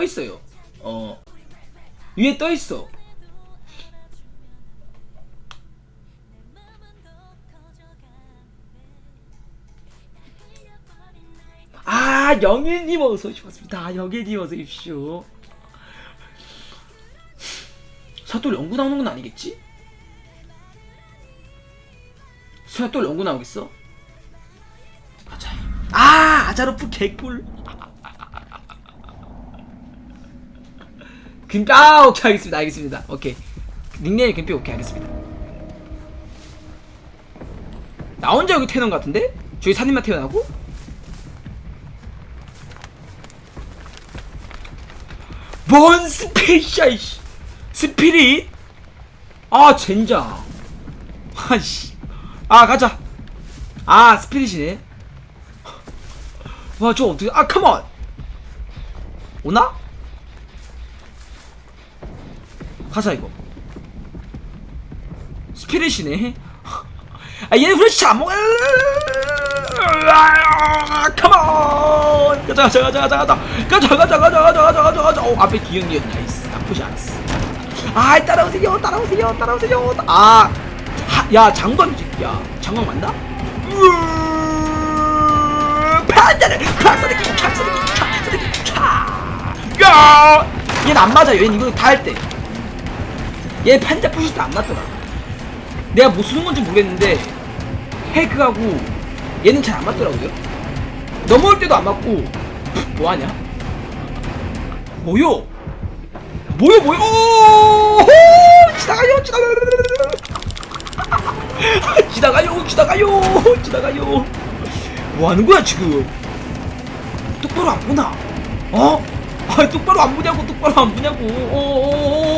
떠 있어요. 어 위에 떠 있어. 아 영일님 어서 오셨습니다. 영일님 어서 오십시오. 사또 연구 나오는 건 아니겠지? 수야 또 연구 나오겠어? 가자. 아 아자로프 개꿀. 금피 아 오케이 알겠습니다. 알겠습니다. 오케이. 닉네임 금피 오케이 알겠습니다. 나 혼자 여기 태어난 것 같은데? 저기 사님만 태어나고? 뭔 스페이샤 이씨. 스피릿? 아 젠장. 아씨. 아 가자. 아 스피릿이네. 와저 어떻게 아 컴온 오나? 가자 이거. 스피릿이네. 아 얘는 후레쉬 안 먹어. 컴온 가자 가자 가자 가자 가자. 가자 가자 가자 가자 가자 가자 가자 어 앞에 기억력 나이스. 나쁘지 않았어. 아 따라오세요 따라오세요 따라오세요. 아야 장관 야 장관 맞나? 판다를 박사들끼리 박사들끼리 박사들끼리 야! 얘는 안 맞아요. 얘는 이거 다 할 때 얘 판자 때안 맞더라. 내가 뭐 쓰는 건지 모르겠는데 헤그하고 얘는 잘 안 맞더라고요. 넘어올 때도 안 맞고 뭐 하냐? 뭐요? 뭐요 뭐요? 오 지나가요 지나가요. 지나가요 지나가요 지나가요. 뭐 하는 거야 지금? 똑바로 안 보나? 어? 아 똑바로 안 보냐고 똑바로 안 보냐고. 어, 아!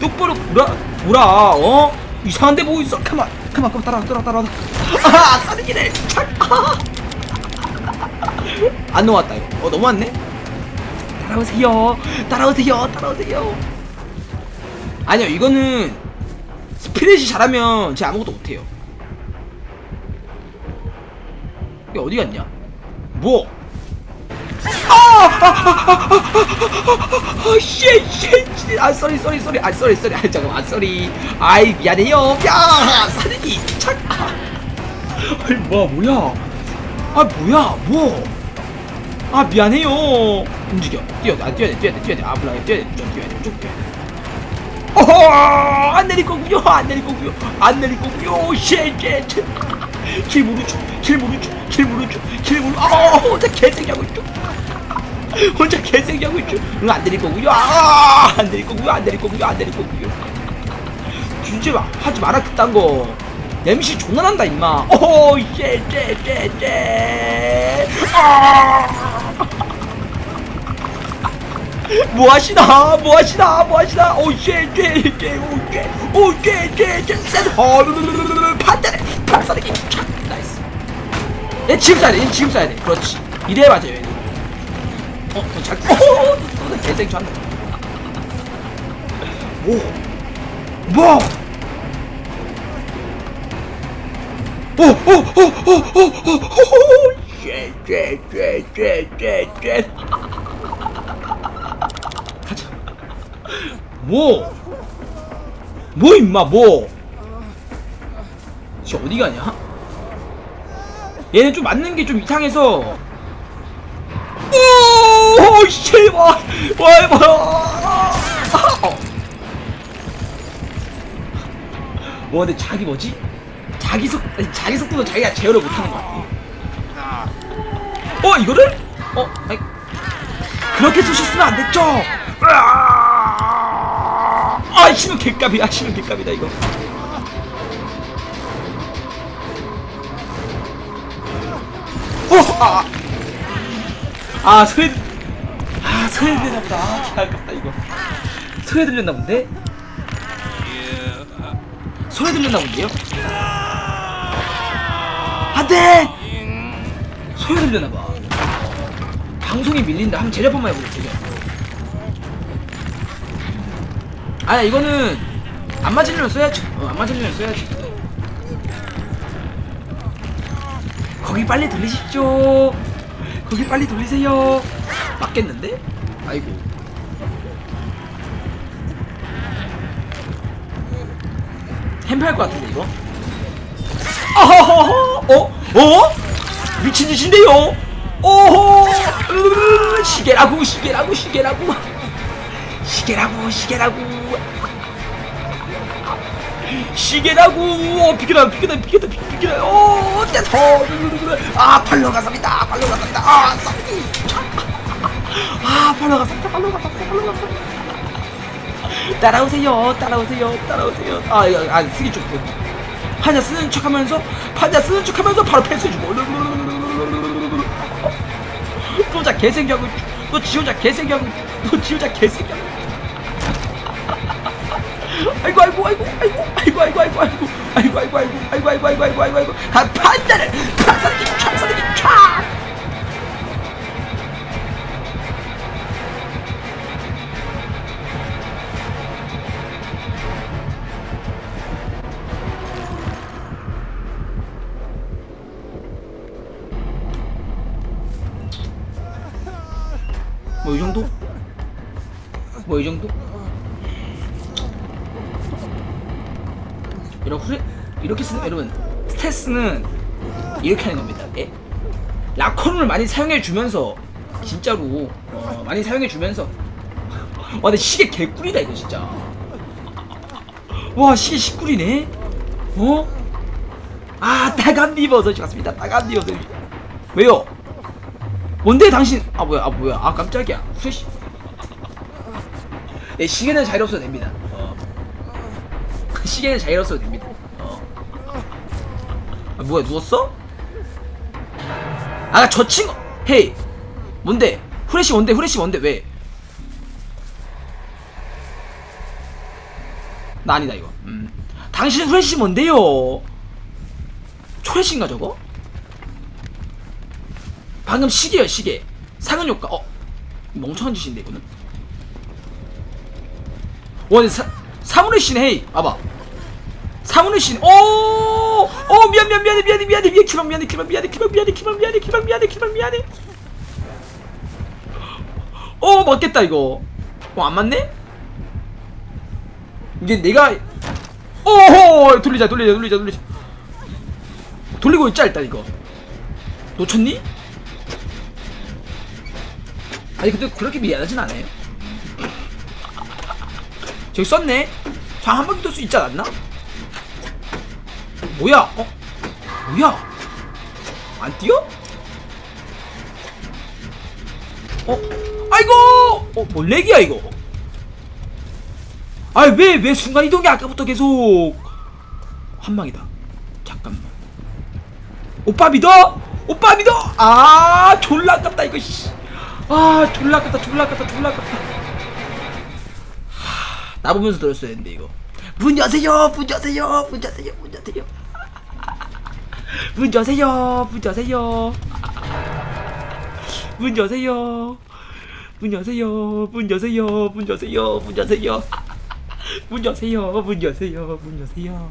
똑바로 보라 보라 어? 이상한 데 보고 있어. 가만 가만 가만 따라 따라 따라 아 싸대기네. 안 넘어왔다 이거. 어 넘어왔네? 따라오세요. 따라오세요. 따라오세요. 아니요 이거는 스피릿이 잘하면 제가 아무것도 못해요. 이게 어디 갔냐? 뭐 아, 쉣, 쉣, 아, 쏘리, 쏘리, 쏘리, 아, 쏘리, 쏘리, 아, 잠깐만, 아, 쏘리, 아이, 미안해요, 야, 사대기, 착, 아, 아이, 뭐야, 뭐야, 아, 뭐야, 뭐, 아, 미안해요, 움직여, 뛰어, 아, 뛰어야 돼, 뛰어야 돼, 뛰어야 돼, 아, 몰라, 뛰어야 돼, 쭉 뛰어야 돼, 쭉 뛰어야 돼. 어허, 안 내릴 거고요, 안 내릴 거고요, 안 내릴 거고요, 쉣, 쉣, 길 모르죠, 길 모르, 아, 혼자 개새끼하고 있죠. 혼자 개새끼하고 있죠. 응, 안 내릴 거고요. 아, 안 내릴 거고요, 안 내릴 거고요, 안 내릴 거고요. 주제 마, 하지 마라 그딴 거. MC 존나 난다 임마. 오, 예, 예. 아. 뭐 하시나? 뭐 하시나? 뭐 하시나? 오, 예, 예, 예, 오, 예, 오, 예, 예, 예, 센, 어, 박사르기, 착, 나이스. 얘 지금 쏴야 돼, 얘 지금 쏴야 돼. 그렇지. 이래 맞아요, 얘는. 어, 더 잘, 어, 너 개생 좋았네. 뭐? 뭐? 오, 오, 오, 오, 오, 오, 오, 쉣, 쉣, 쉣, 쉣, 쉣, 쉣. 가자. 뭐? 뭐 임마 뭐? 쟤 어디 가냐? 얘는 좀 맞는 게 좀 이상해서 오, 씨, 와, 와, 와. 근데 자기 뭐지? 자기 속, 자기 속도도 자기가 제어를 못하는 것 같아. 어, 이거를? 어, 아니, 그렇게 쏘셨으면 안 됐죠? 아, 신호 개값이야, 신호 개값이다, 이거. 아. 아 소리 아 소리 들렸나 보다. 아개 아깝다 이거. 소리 들렸나 본데? 소리 들렸나 본데요? 안돼! 소리 들렸나 봐. 방송이 밀린다. 한번 제작 한번 해보자 제작 아야 이거는 안 맞으려면 써야지. 어, 안 맞으려면 써야지 거기 빨리 들리십시오 거기 빨리 돌리세요 맞겠는데? 아이고 햄패할 것 같은데 이거? 아하하하 어? 어? 미친 짓인데요? 오호 으, 시계라고 시계라고 시계라고 시계라고 시계라고 시계라고. 어, 비켜라 비켜라 비켜라 비켜라. 어 됐어 아 팔로 갔습니다. 팔로 갔습니다. 아 쌍기 아 팔로 갔습니다. 팔로 갔습니다. 팔로 갔습니다. 따라오세요. 따라오세요. 따라오세요. 아 이거 아 쓰기 좀 판자 쓰는 척하면서 판자 쓰는 척하면서 바로 패스해주고. 또 혼자 개새끼하고 너지 혼자 개새끼하고 너지 혼자 개새끼하고 아이고 아이고 아이고 아이고 아이고 아이고 아이고 아이고 아이고 아이고 아이고 아이고 아이고 아이고 아이고 아이고 아 판자를 판사들이 판사들이 촥뭐이 정도? 뭐 이 정도? 이런 후레 이렇게 쓰는 여러분 스테스는 이렇게 하는 겁니다. 예? 라커룸을 많이 사용해 주면서 진짜로 어, 많이 사용해 주면서 와 근데 시계 개꿀이다 이거 진짜 와 시계 시꿀이네 어? 아 따갑니 버섯이 왔습니다 따갑니 버섯이 왜요? 뭔데 당신 아 뭐야 아 뭐야 아 깜짝이야 후레쉬 네 시계는 자유롭어도 됩니다 어. 시계는 자유롭어도 됩니다 어. 아 뭐야 누웠어? 아 저 친구 헤이 뭔데 후레쉬 뭔데 후레쉬 뭔데 왜? 나 아니다 이거 음. 당신 후레쉬 뭔데요? 초레쉬인가 저거? 방금 시계야 시계 상은 효과 어 멍청한 짓인데 이거는 와 근데 사, 신 헤이 봐봐 사무의 신 오! 어 미안 미안 미안해 미안해 미안해 미안해 키방 미안해 키방 미안해 키방 미안해 키방 미안해 키방 미안해 키방 미안해 어 맞겠다 이거 어 안 맞네? 이게 내가 오호 돌리자 돌리자 돌리자 돌리자 돌리고 있자 일단 이거 놓쳤니? 아니 근데 그렇게 미안하진 않아요 저기 썼네 장한 바퀴 돌수 있지 않았나? 뭐야 어? 뭐야 안 뛰어? 어? 아이고 어? 뭐 렉이야 이거 아니 왜왜 순간이동이 아까부터 계속 한방이다 잠깐만 오빠 믿어? 오빠 믿어? 아 졸라 아깝다 이거 씨. 아 졸라 아깝다 졸라 아깝다 졸라 아깝다 하, 나 보면서 들었어야 했는데 이거 문 여세요 문 여세요 문 여세요 문 여세요 문 여세요 문 여세요 문 여세요 문 여세요 문 여세요 문 여세요 문 여세요 문 여세요 문 여세요 문 여세요